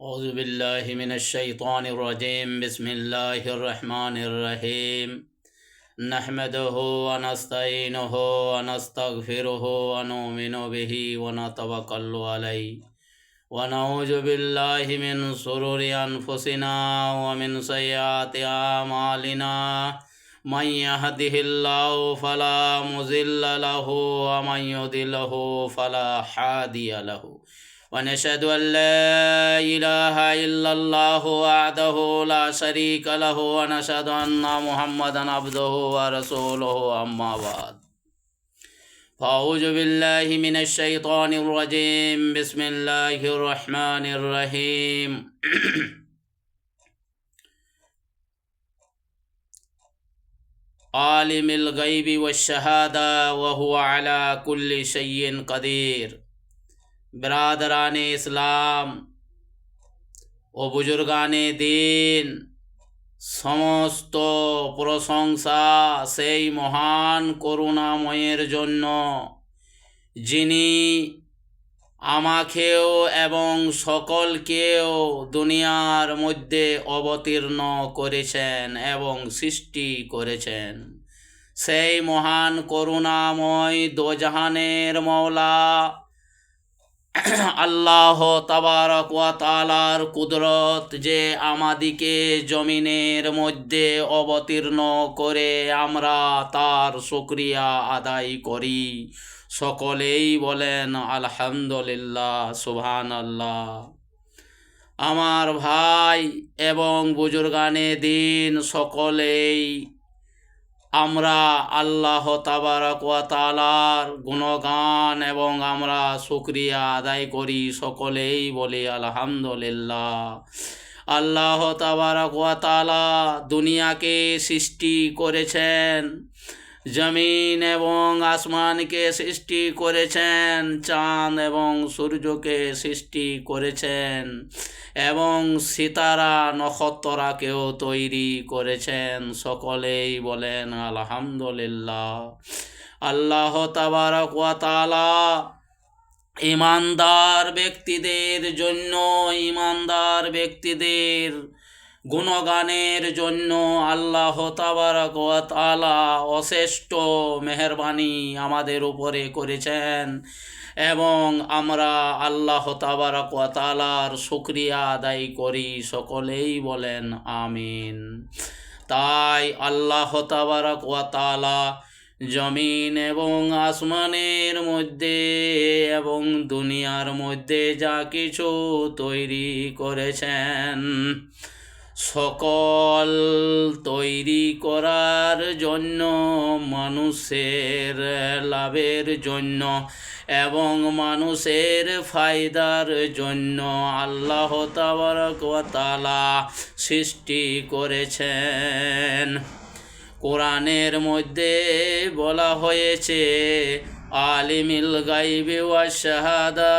أعوذ بالله من الشيطان الرجيم بسم الله الرحمن الرحيم نحمده ونستعينه ونستغفره ونؤمن به ونتوكل عليه ونعوذ بالله من شرور أنفسنا ومن سيئات أعمالنا من يهده الله فلا مضل له ومن يضلله فلا هادي له ونشهد أن لا إله إلا الله وحده لا شريك له ونشهد أن محمدا عبده ورسوله أما بعد. فأعوذ بالله من الشيطان الرجيم. بسم الله الرحمن الرحيم. عالم الغيب والشهادة وهو على كل شيء قدير. ব্রাদরানে ইসলাম ও বুজুর্গানে দিন। সমস্ত প্রশংসা সেই মহান করুণাময়ের জন্য, যিনি আমাকেও এবং সকলকেও দুনিয়ার মধ্যে অবতীর্ণ করেছেন এবং সৃষ্টি করেছেন। সেই মহান করুণাময় দোজাহানের মৌলা আল্লাহ তাবারক ওয়া তালার কুদরত যে আমাদিকে জমিনের মধ্যে অবতীর্ণ করে আমরা তার শুক্রিয়া আদায় করি। সকলেই বলেন, আলহামদুলিল্লাহ সুবহান আল্লাহ আমার ভাই এবং বুজুর্গানে দিন সকলেই আমরা আল্লাহ তাবারকালার গুণগান এবং আমরা শুক্রিয়া আদায় করি সকলেই বলি আলহামদুলিল্লাহ। আল্লাহ তাবারকালা দুনিয়াকে সৃষ্টি করেছেন। জমিন এবং আসমানকে সৃষ্টি করেছেন, চাঁদ এবং সূর্যকে সৃষ্টি করেছেন এবং সিতারা নক্ষত্ররাকেও তৈরি করেছেন। সকলেই বলেন, আলহামদুলিল্লাহ। আল্লাহ তাবারক ওয়া তাআলা ইমানদার ব্যক্তিদের জন্য, ইমানদার ব্যক্তিদের গুণগানের জন্য আল্লাহ তাআলা অশেষ্ট মেহরবানি আমাদের উপরে করেছেন এবং আমরা আল্লাহ তাবারক ওয়া তাআলার আদায় করি, সকলেই বলেন আমিন। তাই আল্লাহ তাবারক ওয়া তাআলা জমিন এবং আসমানের মধ্যে এবং দুনিয়ার মধ্যে যা কিছু তৈরি করেছেন সকল তৈরি করার জন্য, মানুষের লাভের জন্য এবং মানুষের ফায়দার জন্য আল্লাহ তালা সৃষ্টি করেছেন। কোরআনের মধ্যে বলা হয়েছে আলিমিল গাইবি ওয়া শাহাদা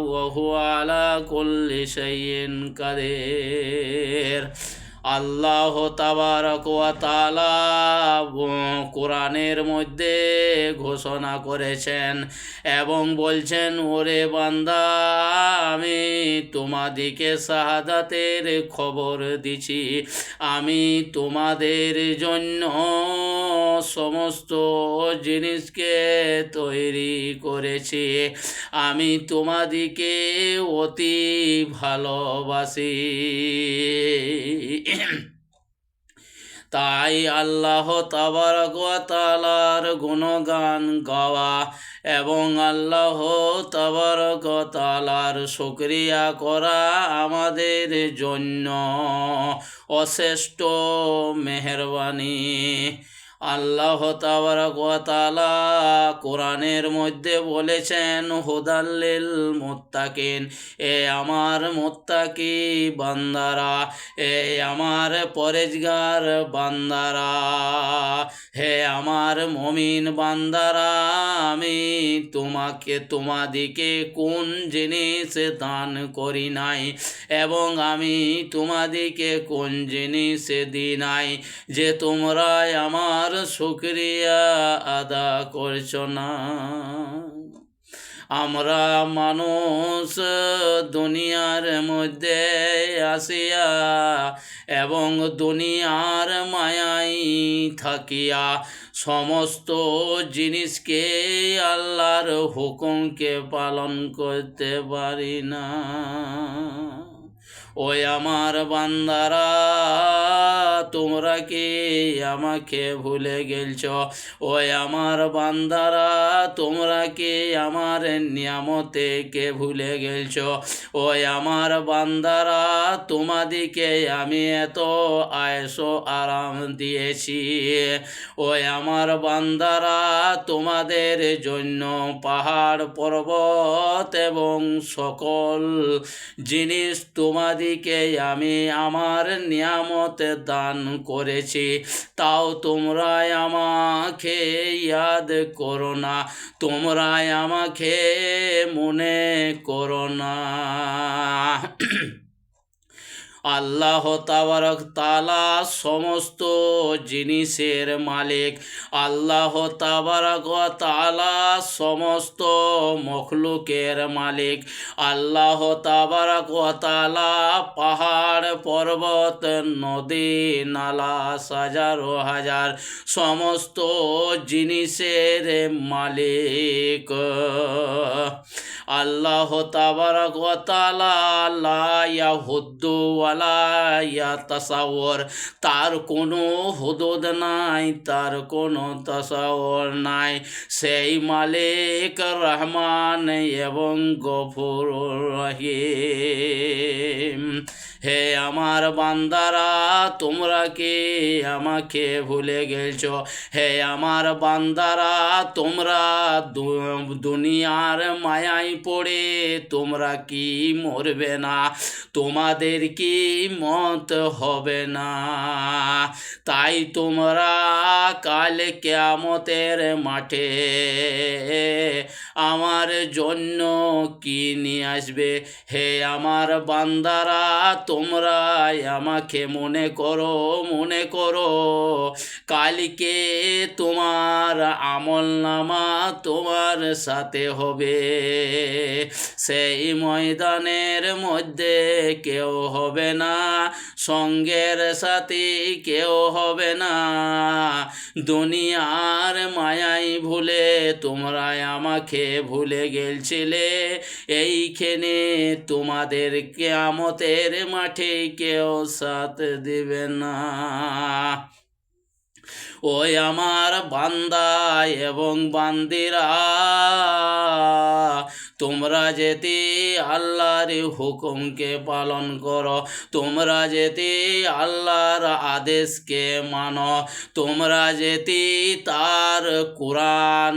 ওয়া হুয়া আলা কুল্লি শাইইন কাদির আল্লাহ কোরআনের মধ্যে ঘোষণা করেছেন এবং বলছেন, ওরে বান্দা, আমি তোমাদিকে শাহাদাতের খবর দিছি। আমি তোমাদের জন্য সমস্ত জিনিসকে তৈরি করেছি। আমি তোমাদিকে অতি ভালোবাসি। তাই আল্লাহ তাবারকালার গুণগান গাওয়া এবং আল্লাহ তাবারকালার সক্রিয়া করা আমাদের জন্য অশেষ্ট মেহরবানি। আল্লাহ তালা কোরআনের মধ্যে বলেছেন হুদাল্লিল মোত্তাকিন, এ আমার মোত্তাকি বান্দারা, এ আমার পরেজগার বান্দারা, হে আমার মমিন বান্দারা, আমি তোমাকে, তোমাদিকে কোন জিনিস দান করি নাই এবং আমি তোমাদিকে কোন জিনিস দিই নাই যে তোমরা আমার শুক্রিয়া আদা করছ না। আমরা মানুষ দুনিয়ার মধ্যে আসিয়া এবং দুনিয়ার মায়াই থাকিয়া সমস্ত জিনিসকে আল্লাহর হুকুমকে পালন করতে পারি না। ওই আমার বান্দারা, তোমরা কি আমাকে ভুলে গেলছ? ওই আমার বান্দারা, তোমরা কি আমার নিয়ামতে কে ভুলে গেলছ? ওই আমার বান্দারা, তোমাদিকে আমি এত আয়স আরাম দিয়েছি। ওই আমার বান্দারা, তোমাদের জন্য পাহাড় পর্বত এবং সকল জিনিস তোমাদিকে আমি আমার নিয়ামত দান করেছি। তাও তোমরা আমাকে ইয়াদ করো না। তোমরা আমাকে মনে করো না। আল্লাহ তাবারক তালা সমস্ত জিনিসের মালিক। আল্লাহ তাবারক তালা সমস্ত মখলুকের মালিক। আল্লাহ তাবারক তালা পাহাড়, পর্বত, নদী, নালা হাজারো হাজার সমস্ত জিনিসের মালিক। আল্লাহ তাবারক তালা লা ইয়াহুদ্দু ইয়াতাসাওয়ার তার কোনো হুদুদ নাই, তার কোনো তাসাওর নাই। সেই মালিক রহমান এবং গফুর রহিম। হে আমার বান্দারা, তোমরা কি আমাকে ভুলে গেছ? হে আমার বান্দারা, তোমরা দুনিয়ার মায়ায় পড়ে, তোমরা কি মরবে না? তোমাদের কি মত হবে না? তাই তোমরা কাল কেয়ামতের মাঠে আমার জন্য কি নিয়ে আসবে? হে আমার বান্দারা তোমরা আমাকে মনে করো মনে করো। কালকে তোমার আমল নামা তোমার সাথে হবে। সেই ময়দানের মধ্যে কেউ হবে না, সঙ্গের সাথে কেউ হবে না। দুনিয়ার মায়াই ভুলে তোমরা আমাকে ভুলে গেলছিলে। এইখানে তোমাদের কেয়ামতের মাঠে কেউ সাথ দিবে না। ওই আমার বান্দা এবং বান্দিরা তোমরা যেতে আল্লাহর হুকুমকে পালন করো। তোমরা যেতে আল্লাহর আদেশকে মানো। তোমরা যেতে তার কোরআন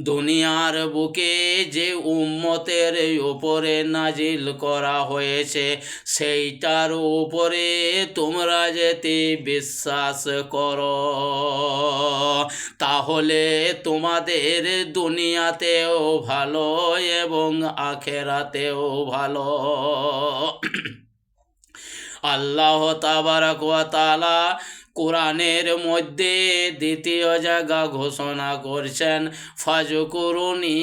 দুনিয়ার বুকে যে উম্মতের উপরে নাজিল করা হয়েছে, সেইটার উপরে তোমরা যেতে বিশ্বাস করো। তাহলে তোমাদের দুনিয়াতেও ভালো এবং আখেরাতেও ভালো। আল্লাহ তাবারাক ওয়া তাআলা কোরআনের মধ্যে দ্বিতীয় জায়গা ঘোষণা করছেন, ফাজ করুনি,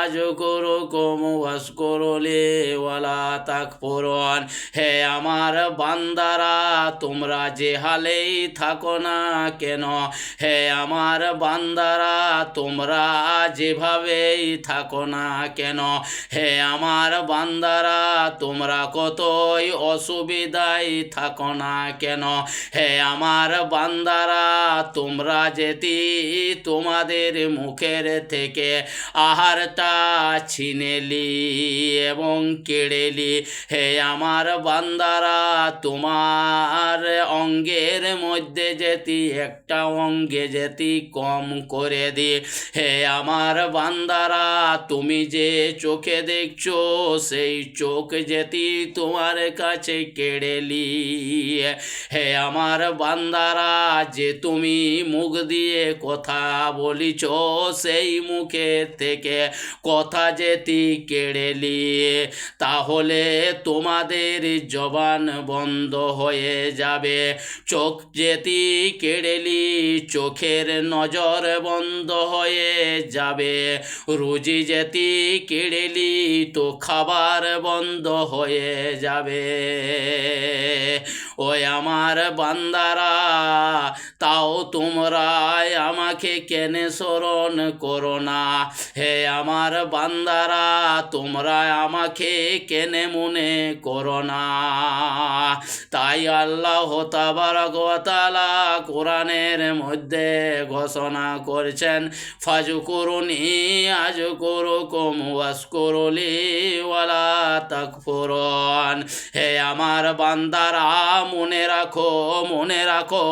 আজ করো কম ওয়াস করলে ওয়ালা তাক পরন হে আমার বান্দারা, তোমরা যে হালেই থাকো না কেন? হে আমার বান্দারা, তোমরা যেভাবেই থাকো না কেন? হে আমার বান্দারা, তোমরা কতই অসুবিধায় থাকো না কেন? হে আমার বান্দারা, তোমরা যেতি তোমাদের মুখের থেকে আহারটা ছিনেলি এবং কেড়েলি। হে আমার বান্দারা, তোমার অঙ্গের মধ্যে যেতি, একটা অঙ্গে যেতি কম করে দি। হে আমার বান্দারা, তুমি যে চোখে দেখছ, সেই চোখ যেতি তোমার কাছে কেড়েলি। হে আমার বান্দা বান্দারা, যে তুমি মুখ দিয়ে কথা বলিছ সেই মুখের থেকে কথা যেতি কেড়ে নিয়ে, তাহলে তোমাদের জবান বন্ধ হয়ে যাবে। চোখ যেতি কেড়েলি চোখের নজর বন্ধ হয়ে যাবে। রুজি যেতি কেড়েলি তো খাবার বন্ধ হয়ে যাবে। ওই আমার বান্দারা, তাও তোমরা আমাকে কেনে স্মরণ করো না? হে আমার বান্দারা, তোমরা আমাকে কেনে মনে করো না? তাই আল্লাহ তাবারকতালা কোরআনের মধ্যে ঘোষণা করছেন ফাজু করুনি আজ করো কম ওয়াস করলি ওয়ালা তাকফুরন। হে আমার বান্দারা মনে রাখো মনে রাখো।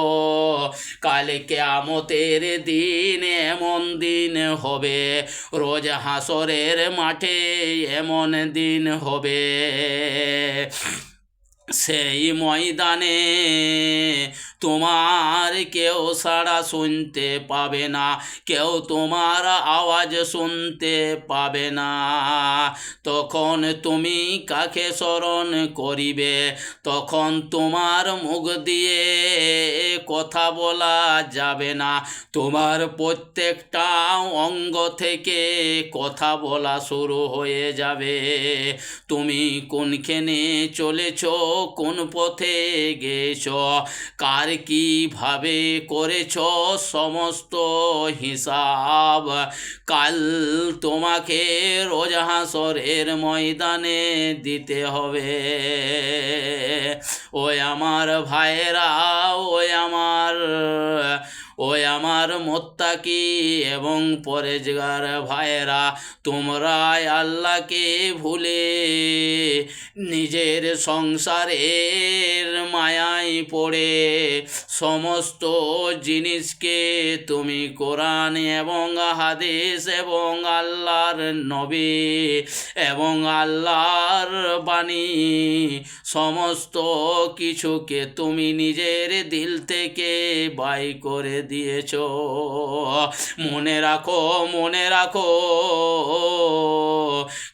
কালে আমতের দিন এমন দিন হবে, রোজ হাসরের মাঠে এমন দিন হবে। সেই ময়দানে তোমার কেউ সাড়া শুনতে পাবে না, কেউ তোমার আওয়াজ শুনতে পাবে না। তখন তুমি কাকে স্মরণ করিবে? তখন তোমার মুখ দিয়ে কথা বলা যাবে না। তোমার প্রত্যেকটা অঙ্গ থেকে কথা বলা শুরু হয়ে যাবে। তুমি কোনখানে চলেছ, কোন পথে গেছ, কার কীভাবে করেছ সমস্ত হিসাব? কাল তোমাকে রোজাহাসরের ময়দানে দিতে হবে। ওই আমার ভাইয়েরা, ওই আমার ওই আমার মোত্তাকি এবং পরেজগার ভাইয়েরা তোমরা আল্লাহকে ভুলে নিজের সংসারের মায়ায় পড়ে সমস্ত জিনিসকে তুমি কোরআন এবং হাদিস এবং আল্লাহর নবী এবং আল্লাহর বাণী, সমস্ত কিছুকে তুমি নিজের দিল থেকে বাই করে দিয়েছ। মনে রাখো মনে রাখো।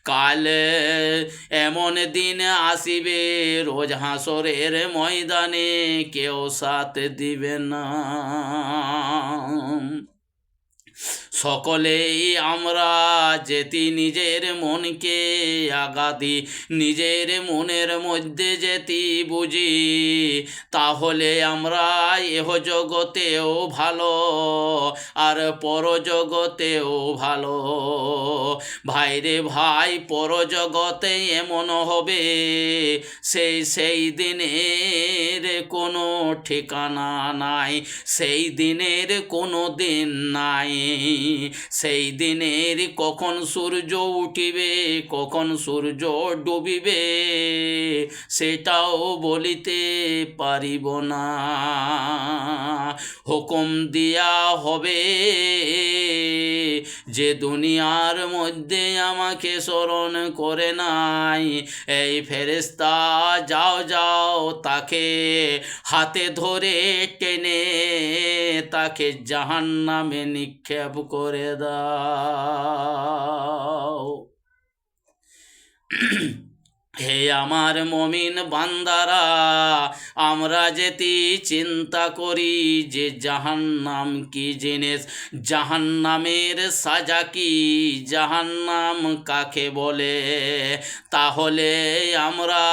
কাল এমন দিন আসিবে, রোজ হাসরের ময়দানে কেউ সাথ দিবে না। সকলেই আমরা যেতি নিজের মনকে আগাদি, নিজের মনের মধ্যে যেতি বুঝি। তাহলে আমরা এহ জগতেও ভালো, আর পরজগতেও ভালো। ভাইরে ভাই পরজগতে এমন হবে, সেই সেই দিনের কোনো ঠিকানা নাই। সেই দিনের কোনো দিন নাই। সেই দিনের কখন সূর্য উঠিবে, কখন সূর্য ডুবিবে, সেটাও বলিতে পারিব না। হুকুম দিয়া হবে যে দুনিয়ার মধ্যে আমাকে স্মরণ করে নাই। এই ফেরেস্তা যাও যাও, তাকে হাতে ধরে টেনে তাকে জাহান নামে নিক্ষেপ করে দাও। হে আমার মমিন বান্দারা, আমরা যেতি চিন্তা করি যে জাহান্নাম কি জিনিস? জাহান্নামের সাজা কি? জাহান্নাম কাকে বলে? তাহলে আমরা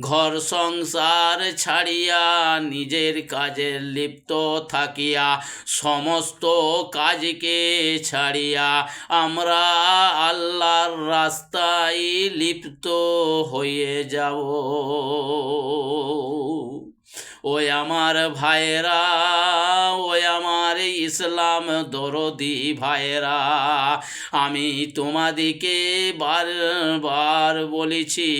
ঘর সংসার ছাড়িয়া নিজের কাজে লিপ্ত থাকিয়া, সমস্ত কাজকে ছাড়িয়া আমরা আল্লাহর রাস্তায় লিপ্ত হয়ে যাব। ওই আমার ভাইয়েরা, ওই আমার ইসলাম দরদি ভাইরা আমি তোমাদিকে বারবার বলেছি,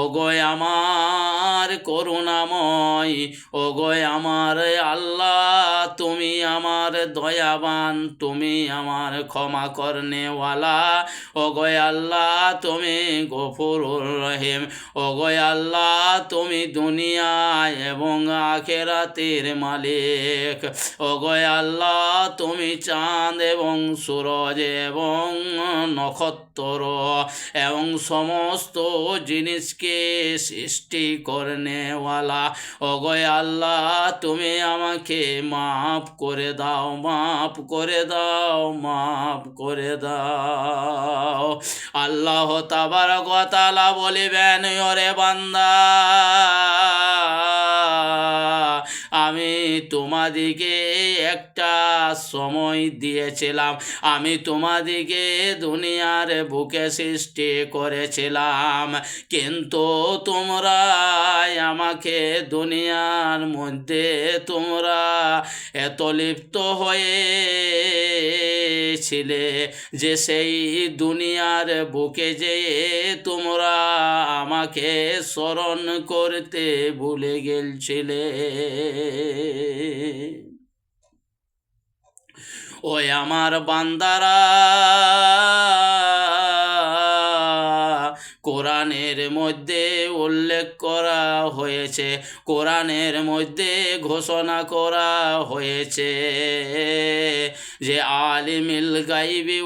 ওগো আমার করুণাময়, ওগো আমার আল্লাহ, তুমি আমার দয়াবান, তুমি আমার ক্ষমা করনেওয়ালা, ওগো আল্লাহ, তুমি গফুরুর রহিম, ওগো আল্লাহ, তুমি দুনিয়া এবং আখেরাতের মালিক। ওগো আল্লাহ, তুমি চাঁদ এবং সূরজ এবং নক্ষত্র এবং সমস্ত জিনিসকে সৃষ্টি করনেওয়ালা। ওগো আল্লাহ, তুমি আমাকে মাফ করে দাও, মাফ করে দাও, মাফ করে দাও। আল্লাহ তাবার তাআলা বলিবেন, ওরে বান্দা আমি তোমাদিকে একটা সময় দিয়েছিলাম। আমি তোমাদিকে দুনিয়ার বুকে সৃষ্টি করেছিলাম। কিন্তু তোমরা আমাকে দুনিয়ার মধ্যে তোমরা এত লিপ্ত হয়েছিলে যে সেই দুনিয়ার বুকে যে তোমরা আমাকে স্মরণ করতে ভুলে গেলছিলে। ওই আমার বান্দারা কোরআনের মধ্যে উল্লেখ করা হয়েছে। কোরআনের মধ্যে ঘোষণা করা হয়েছে যে, আলিমিল গাইবি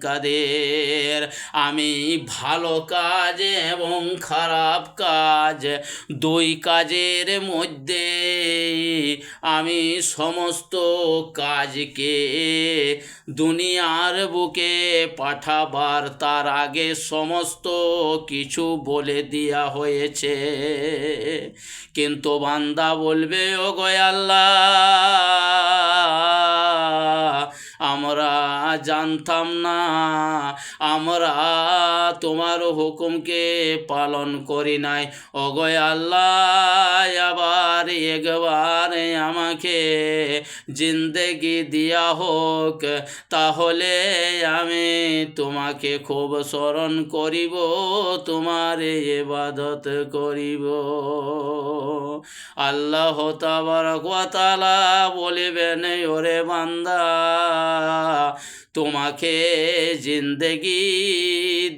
কাদির। আমি ভালো কাজ এবং খারাপ কাজ দুই কাজের মধ্যে আমি সমস্ত কাজকে দুনিয়ার বুকে পাঠাবার, তার আগে সমস্ত কিছু বলে দেওয়া হয়েছে। কিন্তু বান্দা বলবে ও গয়াল্লাহ আমরা জানতাম না। আমরা তোমার হুকুমকে পালন করি নাই। অগয় আল্লাহ, আবার একবার আমাকে জিন্দেগি দিয়া হোক, তাহলে আমি তোমাকে খুব স্মরণ করিব, তোমার এবাদত করিব। আল্লাহ তাবার তাআলা বলিবেন, ওরে বান্দা তোমাকে জিন্দেগি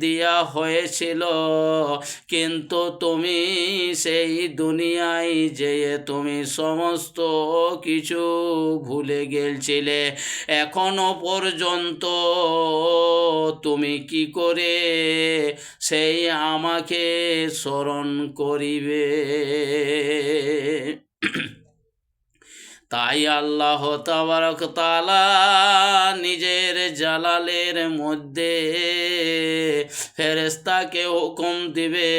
দিয়া হয়েছিল, কিন্তু তুমি সেই দুনিয়ায় যেয়ে তুমি সমস্ত কিছু ভুলে গেলছিলে। এখনও পর্যন্ত তুমি কি করে সেই আমাকে স্মরণ করিবে? তাই আল্লাহ তাবারক তাআলা নিজের জালালের মধ্যে ফেরেস্তাকে হুকুম দিবে,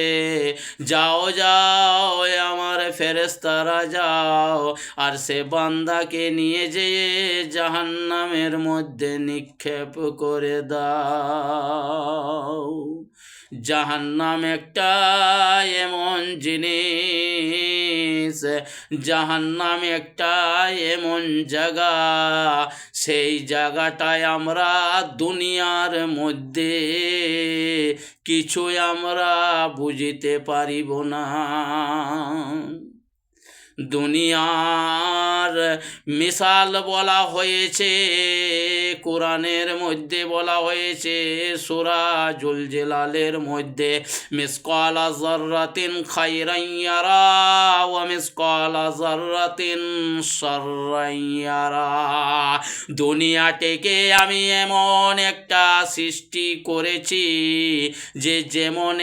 যাও যাও আমার ফেরেস্তারা যাও। আর সে বান্দাকে নিয়ে যেয়ে জাহান্নামের মধ্যে নিক্ষেপ করে দাও। জাহান্নাম একটা এমন জিনিস। জাহান্নাম একটা এমন জায়গা, সেই জায়গাটায় আমরা দুনিয়ার মধ্যে কিছু আমরা বুঝিতে পারিব না। দুনিয়ার মিসাল বলা হয়েছে, কোরআনের মধ্যে বলা হয়েছে সুরাজুল জেলালের মধ্যে, মিসকালা জর্রাতিন খাইরাইয়ারা ও মিসকালা জর্রাতিন সর্রাইয়ারা দুনিয়াটাকে আমি এমন একটা সৃষ্টি করেছি যে যেমন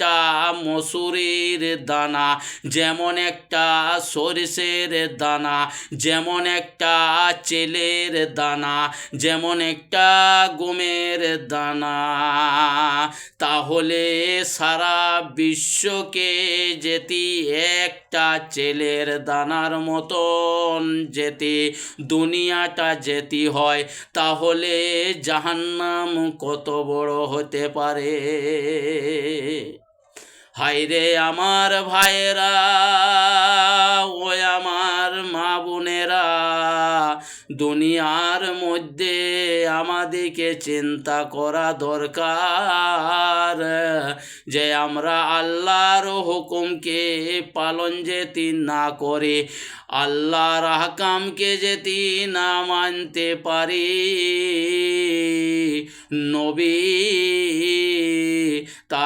একটা মসুরির দানা, যেমন একটা সরিষের দানা, যেমন একটা চেলের দানা, যেমন একটা গমের দানা। তাহলে সারা বিশ্বকে যেতি একটা চেলের দানার মতন যেতে, দুনিয়াটা যেতি হয়, তাহলে জাহান্নাম কত বড় হতে পারে? হাইরে আমার ভাইয়েরা ও আমার মা বোনেরা, দুনিয়ার মধ্যে আমাদেরকে চিন্তা করা দরকার। যে আমরা আল্লাহর হুকুমকে পালন যেতি না করে, আল্লাহর হাকামকে যেতি না মানতে পারি। নবী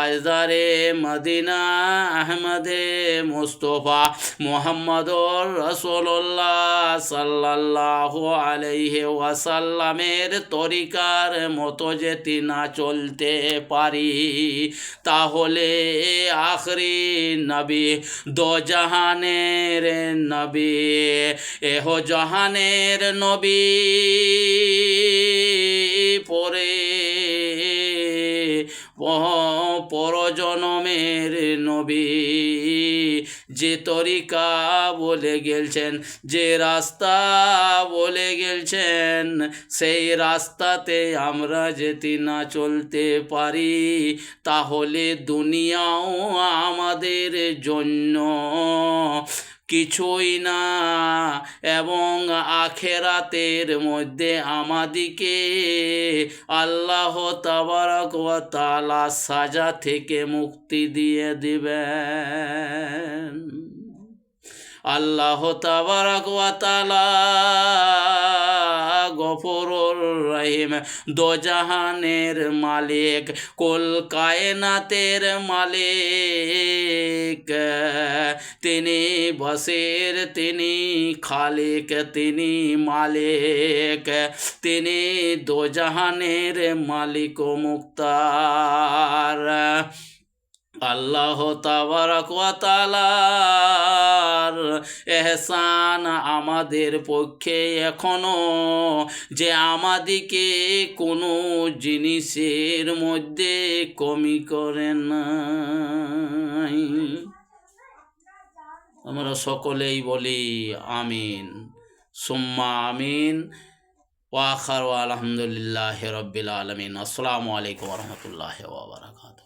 তাজদারে মদিনা আহমদে মুস্তফা মোহাম্মদুর রসুল্লাহ সাল্লাহ আলাইহি ওয়াসাল্লামের তরিকার মতো যেতি না চলতে পারি, তাহলে আখরি নবী, দো জাহানের নবী, এহ জাহানের নবী পরে পরজনমের নবী। যে তরিকা বলে গেলছেন, যে রাস্তা বলে গেলছেন, সেই রাস্তাতে আমরা যেতে না চলতে পারি। তাহলে দুনিয়াও আমাদের জন্য কিছুই না। এবং আখেরাতের মধ্যে আমাদিকে আল্লাহ তাবারক তালা সাজা থেকে মুক্তি দিয়ে দিবেন। আল্লাহ তাআলা রহিম, দোজাহানের মালিক, কুল কায়নাতের মালিক। তিনি বসির, তিনি খালিক, তিনি মালিক। তিনি দোজাহানের মালিক মুক্তার। আল্লাহ তাআলার এহসান আমাদের পক্ষে এখনও। যে আমাদিকে কোনো জিনিসের মধ্যে কমি করেন নাই। আমরা সকলেই বলি আমিন। সুম্মা আমিন। ওয়াখার আলহামদুলিল্লাহ রব্বিল আলমিন। আসসালামু আলাইকুম রহমতুল্লাহ ওবরাকাত